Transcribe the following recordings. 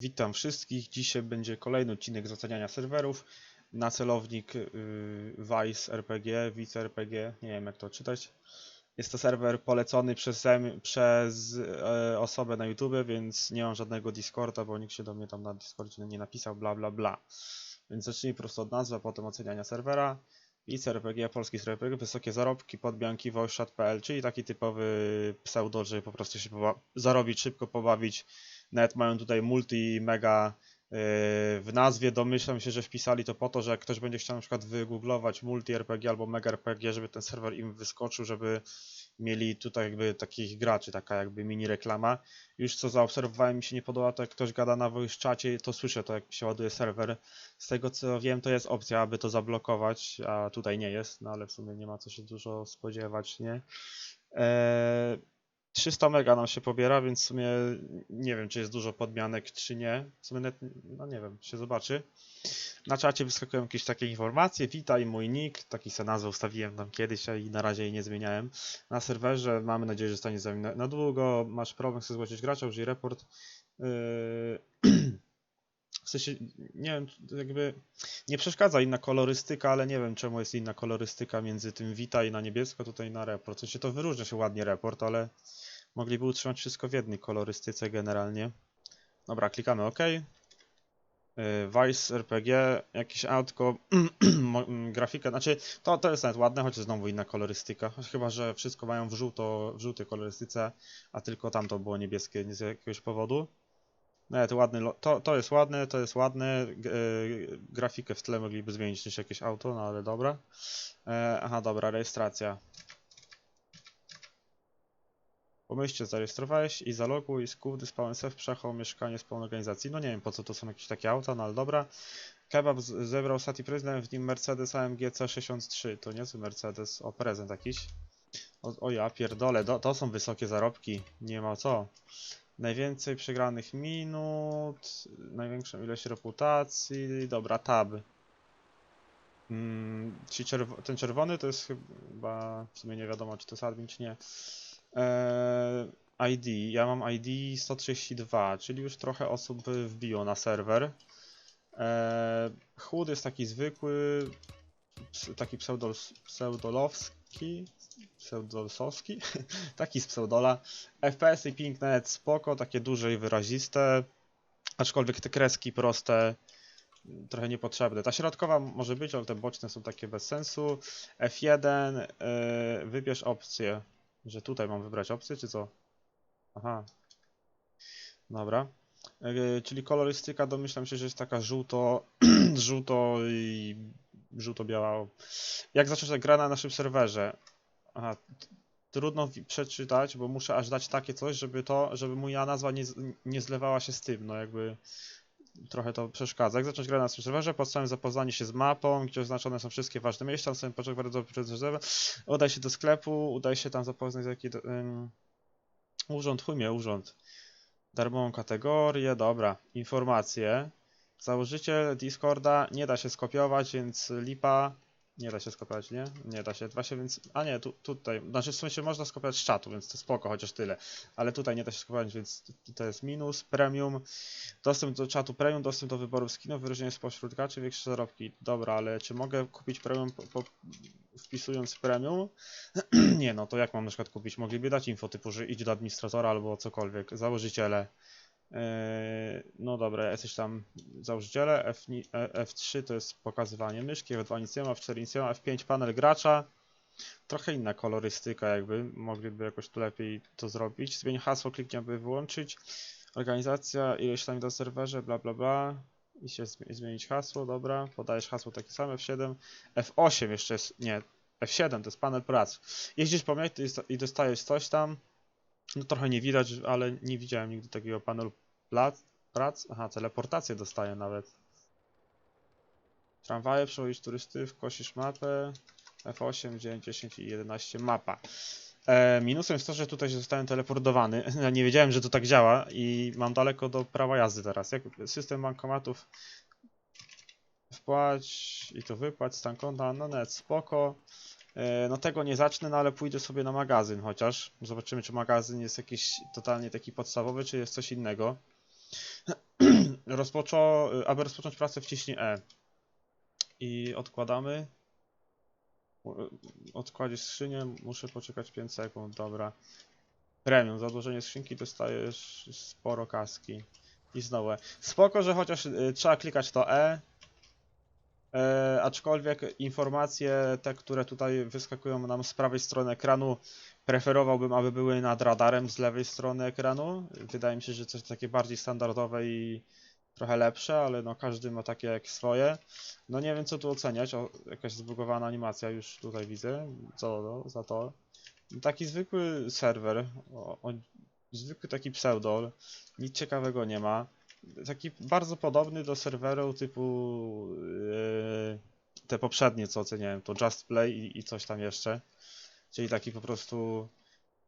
Witam wszystkich. Dzisiaj będzie kolejny odcinek z oceniania serwerów na celownik yy, Vice RPG, Vice RPG, nie wiem jak to czytać. Jest to serwer polecony przez e, osobę na YouTube, więc nie mam żadnego Discorda, bo nikt się do mnie tam na Discordzie nie napisał, bla bla bla. Więc zacznijmy po prostu od nazwy, a potem oceniania serwera. Vice RPG, polski serwer RPG, wysokie zarobki, podmianki, voicechat.pl, czyli taki typowy pseudo, żeby po prostu się zarobić, szybko pobawić. Nawet mają tutaj multi mega yy, w nazwie. Domyślam się, że wpisali to po to, że jak ktoś będzie chciał na przykład wygooglować multi RPG albo mega RPG, żeby ten serwer im wyskoczył, żeby mieli tutaj jakby takich graczy, taka jakby mini reklama. Już co zaobserwowałem, mi się nie podoba to jak ktoś gada na voice czacie, to słyszę to jak się ładuje serwer. Z tego co wiem, to jest opcja, aby to zablokować, a tutaj nie jest, no ale w sumie nie ma co się dużo spodziewać, nie? Eee, 300 mega nam się pobiera, więc w sumie nie wiem, czy jest dużo podmianek, czy nie. W sumie net, no nie wiem, się zobaczy. Na czacie wyskakują jakieś takie informacje. Witaj, mój nick. Taki se nazwę ustawiłem tam kiedyś i na razie jej nie zmieniałem. Na serwerze mamy nadzieję, że zostanie z nami na, na długo. Masz problem, chcesz zgłosić gracza, użyj report. Yy... W sensie, nie wiem, jakby nie przeszkadza inna kolorystyka, ale nie wiem czemu jest inna kolorystyka między tym Witaj na niebiesko, tutaj na report. W sensie to wyróżnia się ładnie report, ale mogliby utrzymać wszystko w jednej kolorystyce generalnie. Dobra, klikamy OK. Yy, Vice RPG, jakieś autko, mm, grafika, znaczy to, to jest nawet ładne, choć znowu inna kolorystyka. Chyba, że wszystko mają w, żółto, w żółtej kolorystyce, a tylko tamto było niebieskie nie z jakiegoś powodu. Nawet ładny, lo- to, to jest ładne, to jest ładne. Yy, grafikę w tle mogliby zmienić niż jakieś auto, no ale dobra. E, aha, dobra, rejestracja. Pomyślcie, zarejestrowałeś i zaloguj, skup dyspawn w przechał mieszkanie z pełną organizacji. No nie wiem po co to są jakieś takie auta, no ale dobra. Kebab zebrał Sati prezydent, w nim Mercedes AMG C63. To niezły Mercedes, o prezent jakiś. O, o ja pierdolę, to, to są wysokie zarobki, nie ma co. Najwięcej przegranych minut, największą ilość reputacji, dobra, tab. Mm, ci czerw- ten czerwony to jest chyba, w sumie nie wiadomo czy to jest admin czy nie. Eee, ID, ja mam ID 132, czyli już trochę osób wbiło na serwer. Eee, chłód jest taki zwykły, taki pseudol, pseudolowski, pseudolsowski, taki z pseudola. FPS i ping nawet spoko, takie duże i wyraziste, aczkolwiek te kreski proste trochę niepotrzebne. Ta środkowa może być, ale te boczne są takie bez sensu. F1, yy, wybierz opcję, że tutaj mam wybrać opcję, czy co? Aha. Dobra. Yy, czyli kolorystyka domyślam się, że jest taka żółto, żółto i żółto-biała. Jak zacząć gra na naszym serwerze? Aha, trudno przeczytać, bo muszę aż dać takie coś, żeby to, żeby moja nazwa nie, nie zlewała się z tym, no jakby trochę to przeszkadza. Jak zacząć grę na naszym serwerze? Podstawowym zapoznanie się z mapą, gdzie oznaczone są wszystkie ważne miejsca, samym początku bardzo przedstawione. Udaj się do sklepu, udaj się tam zapoznać z jaki... Um, urząd, chuj mnie, urząd. Darmową kategorię, dobra. Informacje. Założyciel Discorda nie da się skopiować, więc lipa. Nie da się skopiować, nie? Nie da się. Właśnie więc. A nie, tu, tutaj. Znaczy w sensie można skopiować z czatu, więc to spoko, chociaż tyle. Ale tutaj nie da się skopiować, więc to jest minus. Premium. Dostęp do czatu premium, dostęp do wyborów skinów, wyróżnienie spośród graczy, większe zarobki. Dobra, ale czy mogę kupić premium po, po, wpisując premium? nie, no to jak mam na przykład kupić? Mogliby dać info typu, że idź do administratora albo cokolwiek. Założyciele. Yy, no dobra, jesteś tam założyciele. F, e- F3 to jest pokazywanie myszki, F2 nic nie ma, F4 nic nie ma, F5 panel gracza. Trochę inna kolorystyka jakby, mogliby jakoś tu lepiej to zrobić. Zmień hasło, kliknij aby wyłączyć. Organizacja, ileś tam na serwerze, bla bla bla. I się zmi- zmienić hasło, dobra. Podajesz hasło takie same, F7. F8 jeszcze jest, nie, F7 to jest panel prac. Jeździsz po sta- i dostajesz coś tam. No trochę nie widać, ale nie widziałem nigdy takiego panelu prac. Aha, teleportację dostaję nawet. Tramwaje, przewozisz turystów, kosisz mapę. F8, 9, 10 i 11 mapa. E, minusem jest to, że tutaj zostałem teleportowany. Ja nie wiedziałem, że to tak działa i mam daleko do prawa jazdy teraz. Jak system bankomatów wpłać i to wypłać, stan konta, no net, spoko. E, No tego nie zacznę, no ale pójdę sobie na magazyn chociaż. Zobaczymy, czy magazyn jest jakiś totalnie taki podstawowy, czy jest coś innego. rozpoczą, aby rozpocząć pracę wciśnij E. I odkładamy. U- Odkładziesz skrzynię, muszę poczekać 5 sekund, dobra. Premium, za odłożenie skrzynki dostajesz sporo kaski. I znowu. E. Spoko, że chociaż trzeba klikać to E. E, aczkolwiek informacje te, które tutaj wyskakują nam z prawej strony ekranu, preferowałbym, aby były nad radarem z lewej strony ekranu. Wydaje mi się, że coś takie bardziej standardowe i trochę lepsze, ale no każdy ma takie jak swoje. No nie wiem co tu oceniać, o, jakaś zbugowana animacja już tutaj widzę, co no, za to. Taki zwykły serwer, o, o, zwykły taki pseudol, nic ciekawego nie ma. Taki bardzo podobny do serweru typu yy, te poprzednie co oceniałem, to Just Play i, i coś tam jeszcze. Czyli taki po prostu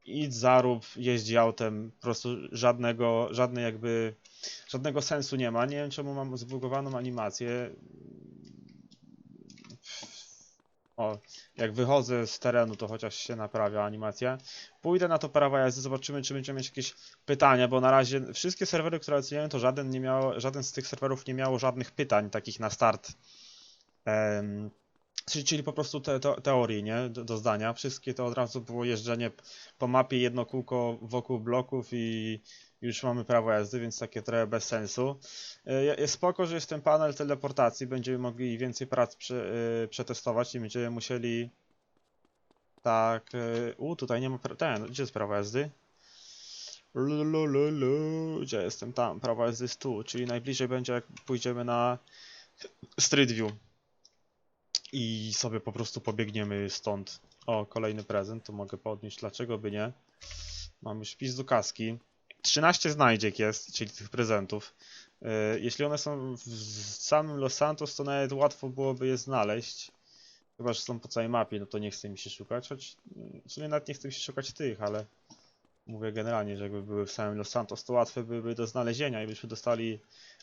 idź zarób, jeździ autem, po prostu żadnego, żadnej jakby, żadnego sensu nie ma. Nie wiem czemu mam zbugowaną animację. O, jak wychodzę z terenu, to chociaż się naprawia animacja. Pójdę na to prawo jazdy, zobaczymy, czy będziemy mieć jakieś pytania, bo na razie wszystkie serwery, które oceniałem, to żaden, nie miało, żaden z tych serwerów nie miało żadnych pytań takich na start. Czyli, czyli po prostu te, te, teorii, nie? Do, do zdania. Wszystkie to od razu było jeżdżenie po mapie, jedno kółko wokół bloków i już mamy prawo jazdy, więc takie trochę bez sensu. E, Jest spoko, że jest ten panel teleportacji, będziemy mogli więcej prac prze, e, przetestować i będziemy musieli tak, e, u tutaj nie ma, ten, gdzie jest prawo jazdy? Lulululu, gdzie jestem? Tam, prawo jazdy jest tu, czyli najbliżej będzie jak pójdziemy na Street View i sobie po prostu pobiegniemy stąd. O, kolejny prezent, to mogę podnieść, dlaczego by nie? Mamy szpis do kaski. 13 znajdziek jest, czyli tych prezentów. Yy, Jeśli one są w samym Los Santos, to nawet łatwo byłoby je znaleźć. Chyba, że są po całej mapie, no to nie chce mi się szukać, choć yy, w sumie nawet nie chce mi się szukać tych, ale mówię generalnie, że jakby były w samym Los Santos, to łatwe byłyby do znalezienia i byśmy dostali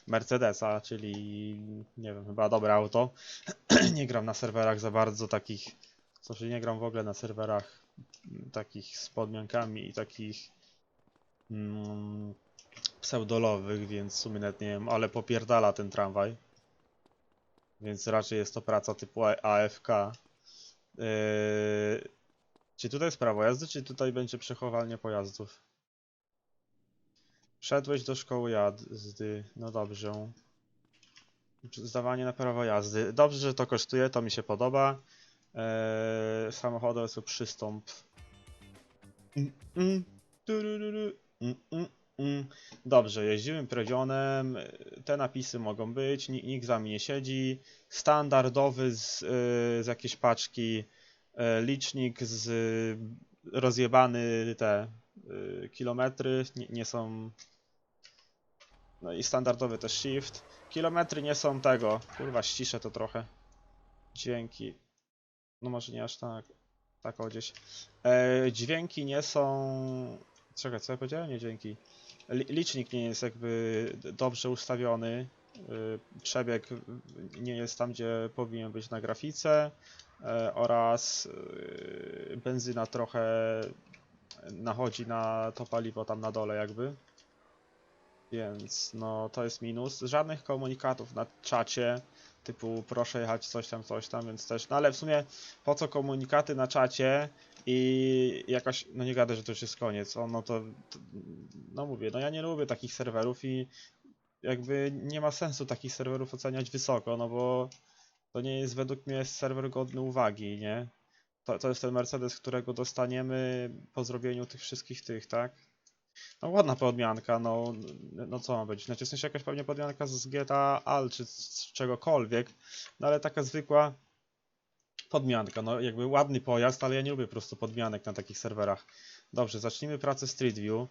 Mercedesa, czyli nie wiem, chyba dobre auto. nie gram na serwerach za bardzo takich, znaczy nie gram w ogóle na serwerach takich z podmiankami i takich mm, pseudolowych, więc w sumie nawet nie wiem, ale popierdala ten tramwaj. Więc raczej jest to praca typu AFK. Yy, czy tutaj jest prawo jazdy, czy tutaj będzie przechowalnia pojazdów? Wszedłeś do szkoły jazdy, no dobrze. Zdawanie na prawo jazdy. Dobrze, że to kosztuje, to mi się podoba. Eee, samochodowy są przystąp. Mm, mm, mm, mm, mm. Dobrze, jeździmy prewionem. Te napisy mogą być, ni- nikt za mnie nie siedzi. Standardowy z, e, z jakiejś paczki. e, Licznik z rozjebany te kilometry nie, nie są. No i standardowy też shift. Kilometry nie są tego. Kurwa, ściszę to trochę. Dźwięki. No może nie aż tak. Tak o gdzieś. E, dźwięki nie są. Czekaj, co ja powiedziałem? Nie dźwięki. Li licznik nie jest jakby dobrze ustawiony. Y, Przebieg nie jest tam, gdzie powinien być na grafice. E, oraz y, benzyna trochę nachodzi na to paliwo tam na dole jakby. Więc no to jest minus. Żadnych komunikatów na czacie typu proszę jechać coś tam, coś tam, więc też. No ale w sumie po co komunikaty na czacie i jakaś. No nie gadę, że to już jest koniec. O, no to, to. No mówię, no ja nie lubię takich serwerów i jakby nie ma sensu takich serwerów oceniać wysoko, no bo to nie jest według mnie serwer godny uwagi, nie? To, to jest ten Mercedes, którego dostaniemy po zrobieniu tych wszystkich tych, tak? No ładna podmianka, no, no co ma być? Znaczy w sensie jakaś pewnie podmianka z GTA Al czy z czegokolwiek, no ale taka zwykła podmianka, no jakby ładny pojazd, ale ja nie lubię po prostu podmianek na takich serwerach. Dobrze, zacznijmy pracę Street View.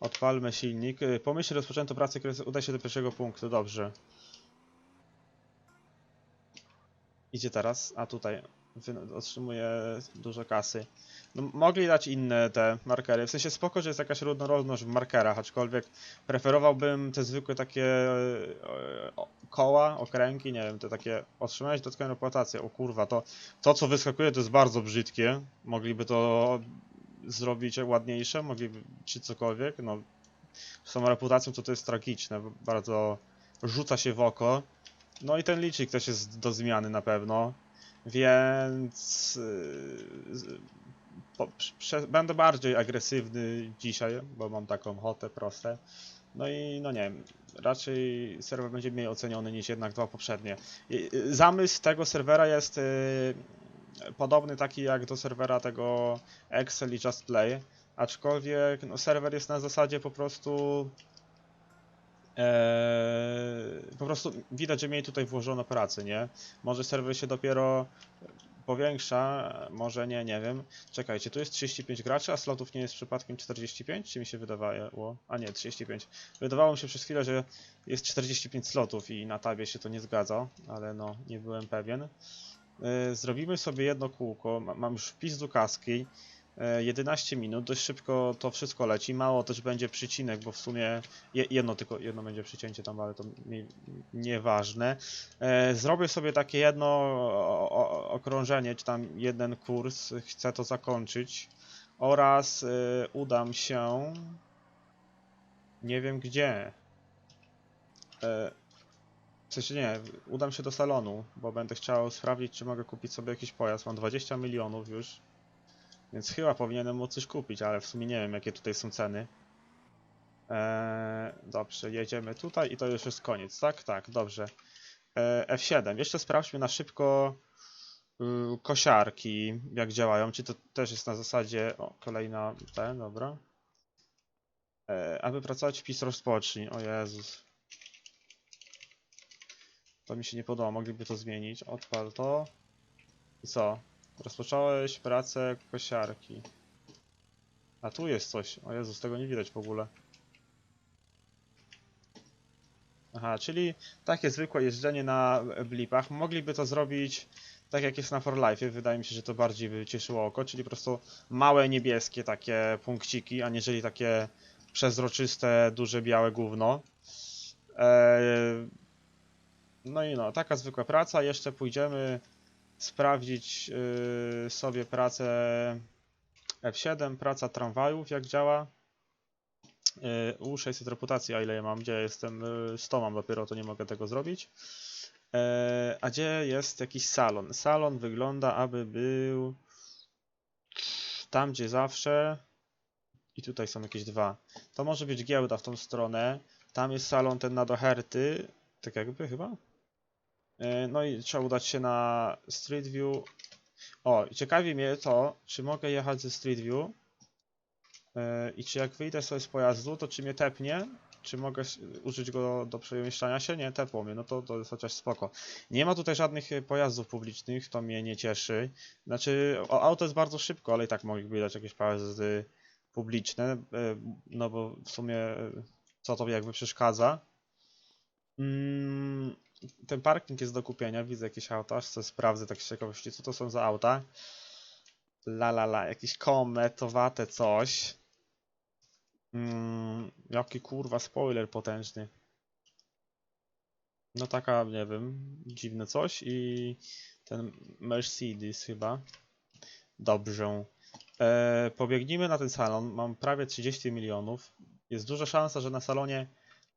Odpalmy silnik. Y, Po myśli rozpoczęto pracę, kres- udaj się do pierwszego punktu, dobrze. Idzie teraz, a tutaj otrzymuje dużo kasy. No, mogli dać inne te markery. W sensie spoko, że jest jakaś różnorodność w markerach, aczkolwiek preferowałbym te zwykłe takie e, koła, okręgi, nie wiem, te takie otrzymałeś dodatkową reputację. O kurwa, to, to co wyskakuje to jest bardzo brzydkie. Mogliby to zrobić ładniejsze, mogliby czy cokolwiek, no z tą reputacją to to jest tragiczne, bardzo rzuca się w oko. No i ten licznik też jest do zmiany na pewno, więc z- po, prze, będę bardziej agresywny dzisiaj, bo mam taką ochotę proste. No i no nie wiem, raczej serwer będzie mniej oceniony niż jednak dwa poprzednie. Y, Zamysł tego serwera jest yy, podobny taki jak do serwera tego Excel i Just Play, aczkolwiek no, serwer jest na zasadzie po prostu Eee, po prostu widać, że mieli tutaj włożono pracę, nie? Może serwer się dopiero powiększa, może nie, nie wiem. Czekajcie, tu jest 35 graczy, a slotów nie jest przypadkiem 45? Czy mi się wydawało? A nie, 35. Wydawało mi się przez chwilę, że jest 45 slotów i na tabie się to nie zgadza, ale no, nie byłem pewien. Eee, Zrobimy sobie jedno kółko, Ma- mam już wpis do kaski. 11 minut, dość szybko to wszystko leci. Mało też będzie przycinek, bo w sumie je, jedno tylko, jedno będzie przycięcie tam, ale to nieważne. E, zrobię sobie takie jedno okrążenie, czy tam jeden kurs, chcę to zakończyć. Oraz e, udam się. Nie wiem gdzie. E, w sensie nie, udam się do salonu, bo będę chciał sprawdzić, czy mogę kupić sobie jakiś pojazd. Mam 20 milionów już. Więc chyba powinienem móc coś kupić, ale w sumie nie wiem jakie tutaj są ceny. Eee, dobrze, jedziemy tutaj i to już jest koniec, tak? Tak, dobrze. Eee, F7. Jeszcze sprawdźmy na szybko y, kosiarki, jak działają. Czy to też jest na zasadzie. O, kolejna ten, dobra. Eee, aby pracować wpis rozpocznij. O Jezus. To mi się nie podoba, mogliby to zmienić. Odpal to. I co? Rozpocząłeś pracę kosiarki. A tu jest coś. O Jezus, tego nie widać w ogóle. Aha, czyli takie zwykłe jeżdżenie na blipach. Mogliby to zrobić tak jak jest na For Life. Wydaje mi się, że to bardziej by cieszyło oko, czyli po prostu małe niebieskie takie punkciki, aniżeli takie przezroczyste, duże białe gówno. Eee, no i no, taka zwykła praca. Jeszcze pójdziemy sprawdzić yy, sobie pracę F7, praca tramwajów, jak działa. Yy, U600 reputacji, a ile ja mam? Gdzie jestem? Yy, 100 mam dopiero, to nie mogę tego zrobić. Yy, a gdzie jest jakiś salon? Salon wygląda, aby był tam, gdzie zawsze. I tutaj są jakieś dwa. To może być giełda w tą stronę. Tam jest salon ten na doherty. Tak jakby chyba? E, No i trzeba udać się na Street View. O, ciekawi mnie to, czy mogę jechać ze Street View e, i czy jak wyjdę sobie z pojazdu, to czy mnie tepnie, czy mogę użyć go do przemieszczania się? Nie, tepło mnie, no to, to jest chociaż spoko. Nie ma tutaj żadnych e, pojazdów publicznych, to mnie nie cieszy. Znaczy, auto jest bardzo szybko, ale i tak mogliby dać jakieś pojazdy publiczne, no bo w sumie co to jakby przeszkadza. Mm, ten parking jest do kupienia, widzę jakieś auta, sobie sprawdzę tak z ciekawości, co to są za auta. La la la, jakieś kometowate coś. Mm, jaki kurwa spoiler potężny. No taka, nie wiem, dziwne coś i ten Mercedes chyba. Dobrze. E, pobiegnijmy na ten salon, mam prawie 30 milionów. Jest duża szansa, że na salonie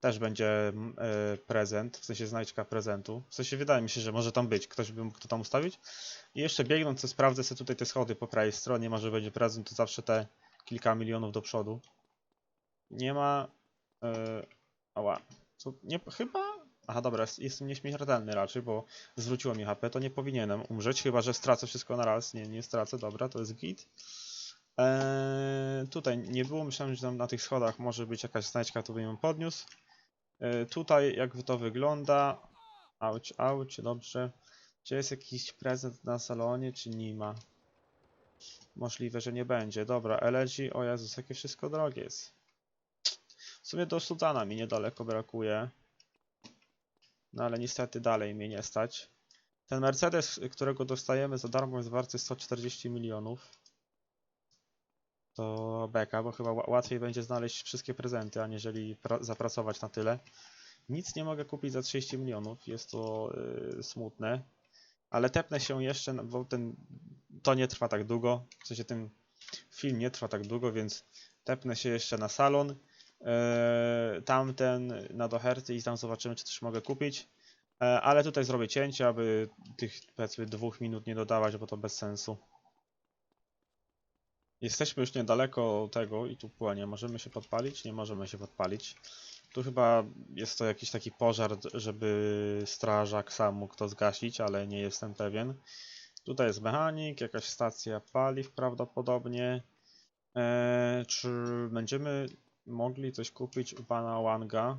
też będzie mm, e, prezent, w sensie znajdźka prezentu. W sensie wydaje mi się, że może tam być, ktoś by mógł to tam ustawić. I jeszcze biegnąc, sprawdzę sobie tutaj te schody po prawej stronie, może będzie prezent, to zawsze te kilka milionów do przodu. Nie ma... Ała. Co, nie, chyba... Aha, dobra, jest- jestem nieśmiertelny raczej, bo zwróciło mi HP, to nie powinienem umrzeć, chyba że stracę wszystko na raz. Nie, nie stracę, dobra, to jest git. Eee, tutaj nie było, myślałem, że tam na tych schodach może być jakaś znajdźka, to bym ją podniósł. Eee, tutaj jak to wygląda. Auć, auć, dobrze. Czy jest jakiś prezent na salonie, czy nie ma? Możliwe, że nie będzie. Dobra, LG, o Jezus, jakie wszystko drogie jest. W sumie do Sudana mi niedaleko brakuje. No ale niestety dalej mnie nie stać. Ten Mercedes, którego dostajemy za darmo jest warty 140 milionów. To beka, bo chyba ła- łatwiej będzie znaleźć wszystkie prezenty, aniżeli pra- zapracować na tyle. Nic nie mogę kupić za 30 milionów, jest to yy, smutne. Ale tepnę się jeszcze, no bo ten to nie trwa tak długo. W sensie ten film nie trwa tak długo, więc tepnę się jeszcze na salon. e, tamten na do herty i tam zobaczymy, czy coś mogę kupić. E, ale tutaj zrobię cięcie, aby tych powiedzmy dwóch minut nie dodawać, bo to bez sensu. Jesteśmy już niedaleko tego i tu płonie. Możemy się podpalić? Nie możemy się podpalić. Tu chyba jest to jakiś taki pożar, żeby strażak sam mógł to zgasić, ale nie jestem pewien. Tutaj jest mechanik, jakaś stacja paliw prawdopodobnie. Eee, czy będziemy mogli coś kupić u pana Wanga?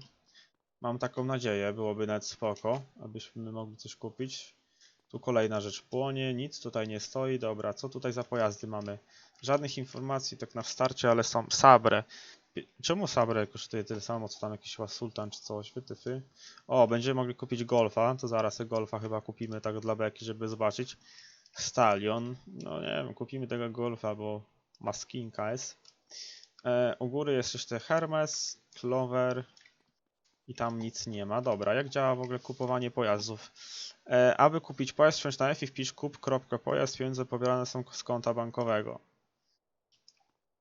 Mam taką nadzieję, byłoby nawet spoko, abyśmy mogli coś kupić. Tu kolejna rzecz płonie, nic tutaj nie stoi. Dobra, co tutaj za pojazdy mamy? Żadnych informacji tak na starcie, ale są Sabre. Czemu Sabre kosztuje tyle samo, co tam jakiś Sultan czy coś? Wytyfy. O, będziemy mogli kupić Golfa, to zaraz Golfa chyba kupimy tak dla beki, żeby zobaczyć. Stalion, no nie wiem, kupimy tego Golfa, bo ma skin KS. E, u góry jest jeszcze Hermes, Clover i tam nic nie ma. Dobra, jak działa w ogóle kupowanie pojazdów? E, aby kupić pojazd, wsiądź na F i wpisz kup.pojazd, pieniądze pobierane są z konta bankowego.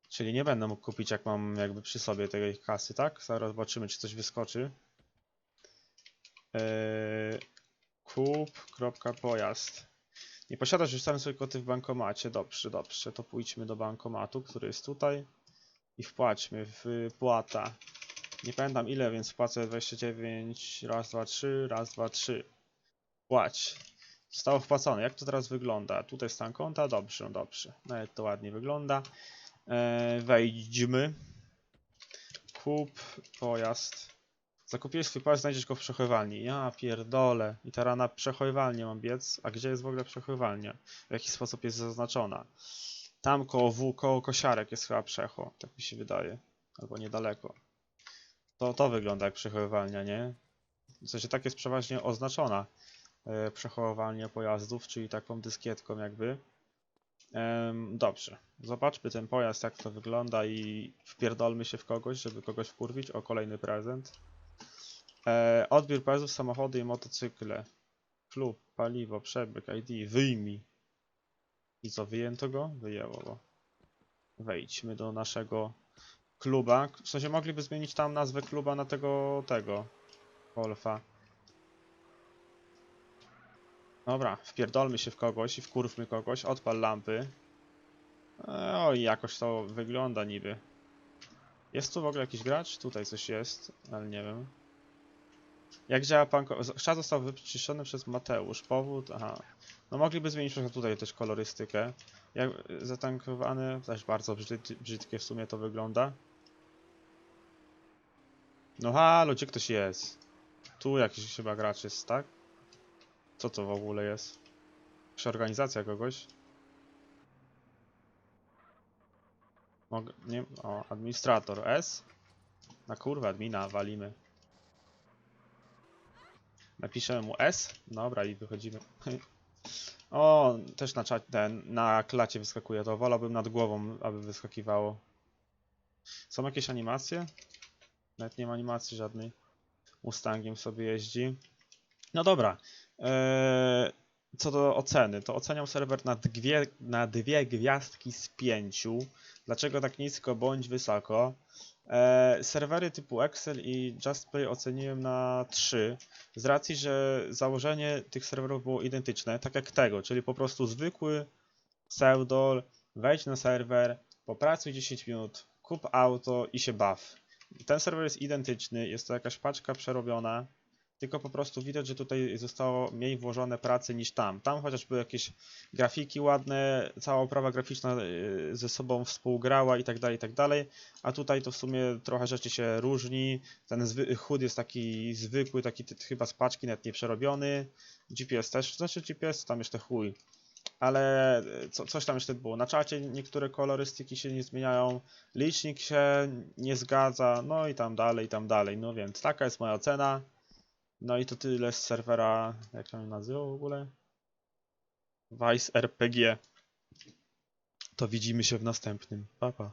Czyli nie będę mógł kupić, jak mam jakby przy sobie tej kasy, tak? Zaraz zobaczymy, czy coś wyskoczy. Eee, kup.pojazd. Nie posiadasz już sobie koty w bankomacie. Dobrze, dobrze. To pójdźmy do bankomatu, który jest tutaj. I wpłaćmy w płata. Nie pamiętam ile, więc wpłacę 29, raz, dwa, trzy, raz, dwa, trzy. Płać. Zostało wpłacone. Jak to teraz wygląda? Tutaj stan konta. Dobrze, dobrze. Nawet to ładnie wygląda. E, wejdźmy. Kup pojazd. Zakupiłeś swój pojazd, znajdziesz go w przechowalni. Ja pierdolę. I teraz na przechowalnię mam biec. A gdzie jest w ogóle przechowalnia? W jaki sposób jest zaznaczona? Tam koło W, koło kosiarek jest chyba przecho. Tak mi się wydaje. Albo niedaleko. To, to wygląda jak przechowalnia, nie? W sensie tak jest przeważnie oznaczona przechowalnia pojazdów, czyli taką dyskietką jakby. Dobrze, zobaczmy ten pojazd, jak to wygląda i wpierdolmy się w kogoś, żeby kogoś wkurwić. O, kolejny prezent. E, odbiór pojazdów, samochody i motocykle. Klub, paliwo, przebyk, ID, wyjmij. I co, wyjęto go? Wyjęło go. Wejdźmy do naszego kluba. W sensie mogliby zmienić tam nazwę kluba na tego, tego. Wolfa. Dobra, wpierdolmy się w kogoś i wkurwmy kogoś, odpal lampy. E, Oj, jakoś to wygląda niby. Jest tu w ogóle jakiś gracz? Tutaj coś jest, ale nie wiem. Jak działa pan... Czas został wyczyszczony przez Mateusz. Powód? Aha. No mogliby zmienić tutaj też kolorystykę. Jak zatankowany, też bardzo brzyd, brzydkie w sumie to wygląda. No halo, gdzie ktoś jest? Tu jakiś chyba gracz jest, tak? Co to w ogóle jest? Jakaś organizacja kogoś? Mogę, nie, o, administrator S? Na kurwa, admina walimy. Napiszemy mu S? Dobra i wychodzimy. o, też na czacie, na klacie wyskakuje, to wolałbym nad głową, aby wyskakiwało. Są jakieś animacje? Nawet nie ma animacji żadnej. Mustangiem sobie jeździ. No dobra. Eee, co do oceny, to oceniam serwer na dwie, na dwie gwiazdki z pięciu. Dlaczego tak nisko bądź wysoko? Eee, serwery typu Excel i JustPlay oceniłem na 3, z racji, że założenie tych serwerów było identyczne, tak jak tego, czyli po prostu zwykły pseudol, wejdź na serwer, popracuj 10 minut, kup auto i się baw. Ten serwer jest identyczny, jest to jakaś paczka przerobiona, tylko po prostu widać, że tutaj zostało mniej włożone pracy niż tam. Tam chociaż były jakieś grafiki ładne, cała oprawa graficzna y, ze sobą współgrała i tak dalej, i tak dalej, a tutaj to w sumie trochę rzeczy się różni. Ten HUD jest taki zwykły, taki chyba z paczki, nawet nie przerobiony. GPS też, znaczy GPS tam jeszcze chuj. Ale y, co, coś tam jeszcze było. Na czacie niektóre kolorystyki się nie zmieniają, licznik się nie zgadza, no i tam dalej, i tam dalej. No więc taka jest moja ocena. No i to tyle z serwera, jak to się nazywa w ogóle? Vice RPG. To widzimy się w następnym. Pa, pa.